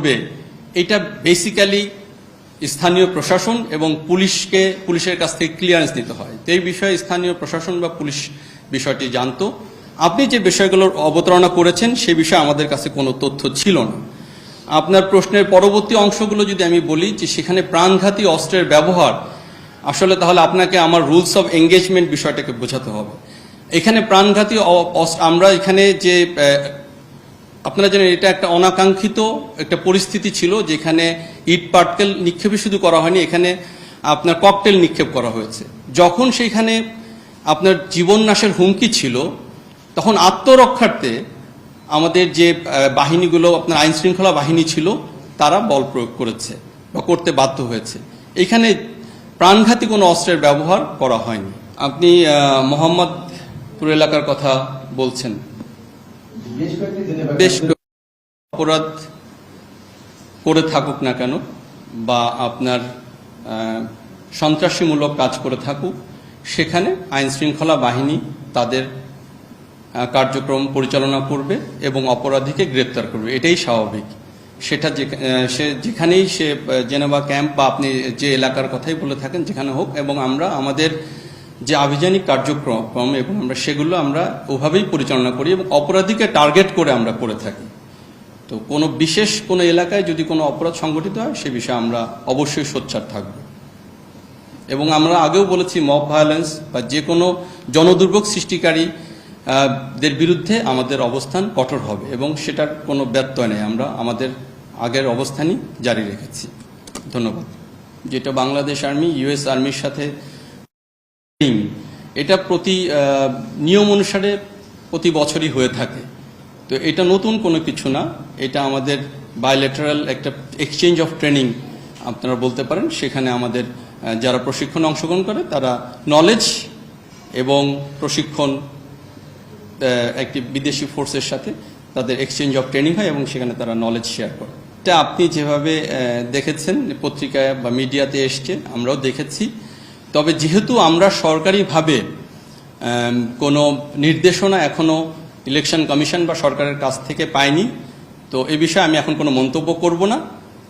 করবে এটা বেসিক্যালি স্থানীয় প্রশাসন এবং পুলিশকে, পুলিশের কাছ থেকে ক্লিয়ারেন্স নিতে হয়। তো এই বিষয়ে স্থানীয় প্রশাসন বা পুলিশ বিষয়টি জানতো। আপনি যে বিষয়গুলোর অবতারণা করেছেন, সে বিষয়ে আমাদের কাছে কোনো তথ্য ছিল না। আপনার প্রশ্নের পরবর্তী অংশগুলো যদি আমি বলি যে সেখানে প্রাণঘাতী অস্ত্রের ব্যবহার, আসলে তাহলে আপনাকে আমার রুলস অফ এঙ্গেজমেন্ট বিষয়টাকে বোঝাতে হবে। এখানে প্রাণঘাতী আমরা এখানে যে আপনারা জানেন এটা একটা অনাকাঙ্ক্ষিত একটা পরিস্থিতি ছিল যেখানে ইট পাটকেল নিক্ষেপই শুধু করা হয়নি, এখানে আপনার ককটেল নিক্ষেপ করা হয়েছে। যখন সেইখানে আপনার জীবন নাশের হুমকি ছিল, তখন আত্মরক্ষার্থে আমাদের যে বাহিনীগুলো, আপনার আইন শৃঙ্খলা বাহিনী ছিল, তারা বল প্রয়োগ করেছে বা করতে বাধ্য হয়েছে। এখানে প্রাণঘাতী কোনো অস্ত্রের ব্যবহার করা হয়নি। আপনি মোহাম্মদপুর এলাকার কথা বলছেন। বেশ অপরাধ করে থাকুক না কেন বা আপনার সন্ত্রাসীমূলক কাজ করে থাকুক সেখানে আইন শৃঙ্খলা বাহিনী তাদের কার্যক্রম পরিচালনা করবে এবং অপরাধীকে গ্রেপ্তার করবে। এটাই স্বাভাবিক। সেটা যে- সে যেখানেই সে জেনেভা ক্যাম্প বা আপনি যে এলাকার কথাই বলে থাকেন যেখানে হোক এবং আমরা আমাদের যে আভিযানিক কার্যক্রম এবং আমরা সেগুলো আমরা ওভাবেই পরিচালনা করি এবং অপরাধীকে টার্গেট করে আমরা করে থাকি। তো কোনো বিশেষ কোনো এলাকায় যদি কোনো অপরাধ সংগঠিত হয়, সে বিষয়ে আমরা অবশ্যই সোচ্চার থাকব। এবং আমরা আগেও বলেছি, মব ভায়োলেন্স বা যে কোনো জনদুর্ভোগ সৃষ্টিকারী দের বিরুদ্ধে আমাদের অবস্থান কঠোর হবে এবং সেটার কোনো ব্যত্যয় নেই। আমরা আমাদের আগের অবস্থানই জারি রেখেছি। ধন্যবাদ। যেটা বাংলাদেশ আর্মি ইউএস আর্মির সাথে ট্রেনিং, এটা প্রতি নিয়ম অনুসারে প্রতি বছরই হয়ে থাকে। তো এটা নতুন কোনো কিছু না। এটা আমাদের বায়োলেটারাল একটা এক্সচেঞ্জ অফ ট্রেনিং আপনারা বলতে পারেন। সেখানে আমাদের যারা প্রশিক্ষণে অংশগ্রহণ করে তারা নলেজ এবং প্রশিক্ষণ একটি বিদেশি ফোর্সের সাথে তাদের এক্সচেঞ্জ অফ ট্রেনিং হয় এবং সেখানে তারা নলেজ শেয়ার করে। এটা আপনি যেভাবে দেখেছেন পত্রিকায় বা মিডিয়াতে এসছে আমরাও দেখেছি। তবে যেহেতু আমরা সরকারিভাবে কোনো নির্দেশনা এখনও ইলেকশন কমিশন বা সরকারের কাছ থেকে পাইনি, তো এ বিষয়ে আমি এখন কোনো মন্তব্য করব না।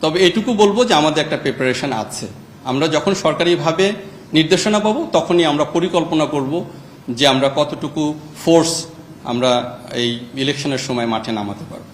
তবে এটুকু বলব যে আমাদের একটা প্রিপারেশন আছে। আমরা যখন সরকারিভাবে নির্দেশনা পাবো, তখনই আমরা পরিকল্পনা করব যে আমরা কতটুকু ফোর্স আমরা এই ইলেকশনের সময় মাঠে নামাতে পারব।